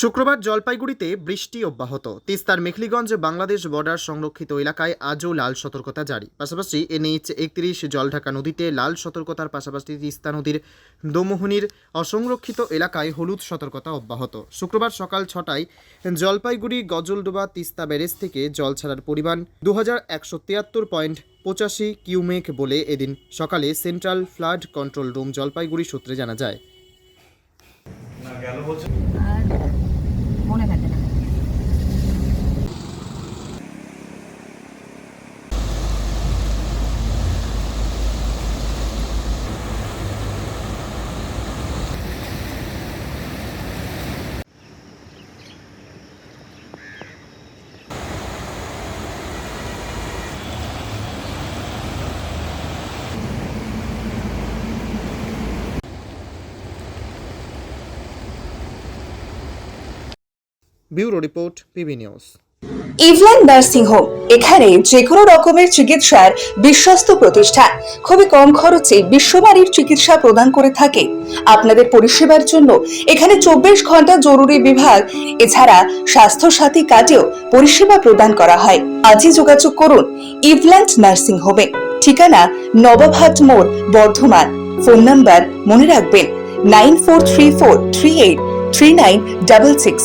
শুক্রবার জলপাইগুড়িতে বৃষ্টি অব্যাহত। তিস্তার মেখলিগঞ্জ বাংলাদেশ বর্ডার সংরক্ষিত এলাকায় আজও লাল সতর্কতা জারি। পাশাপাশি এনএইচ একত্রিশ জলঢাকা নদীতে লাল সতর্কতার পাশাপাশি তিস্তা নদীর দোমোহনির অসংরক্ষিত এলাকায় হলুদ সতর্কতা অব্যাহত। শুক্রবার সকাল ছটায় জলপাইগুড়ি, গজলডোবা, তিস্তা ব্যারেজ থেকে জল ছাড়ার পরিমাণ দু হাজার একশো তিয়াত্তর পয়েন্ট পঁচাশি কিউমেক বলে এদিন সকালে central flood control room Jalpaiguri সূত্রে জানা যায়। Bureau report, PB news. ইভল্যান্ড nursing home, এখানে যে কোনো রকমের চিকিৎসার বিশ্বস্ত প্রতিষ্ঠান। খুবই কম খরচে বিশ্বমানের চিকিৎসা প্রদান করে থাকে। আপনাদের পরিষেবার জন্য এখানে চব্বিশ ঘণ্টা জরুরি বিভাগ, এছাড়া স্বাস্থ্য সাথী কার্ডেও পরিষেবা প্রদান করা হয়। আজই যোগাযোগ করুন ইভল্যান্ড নার্সিং হোমে। ঠিকানা নবাবহাট মোড়, বর্ধমান। ফোন নাম্বার মনে রাখবেন, nine four three four three eight three nine double six.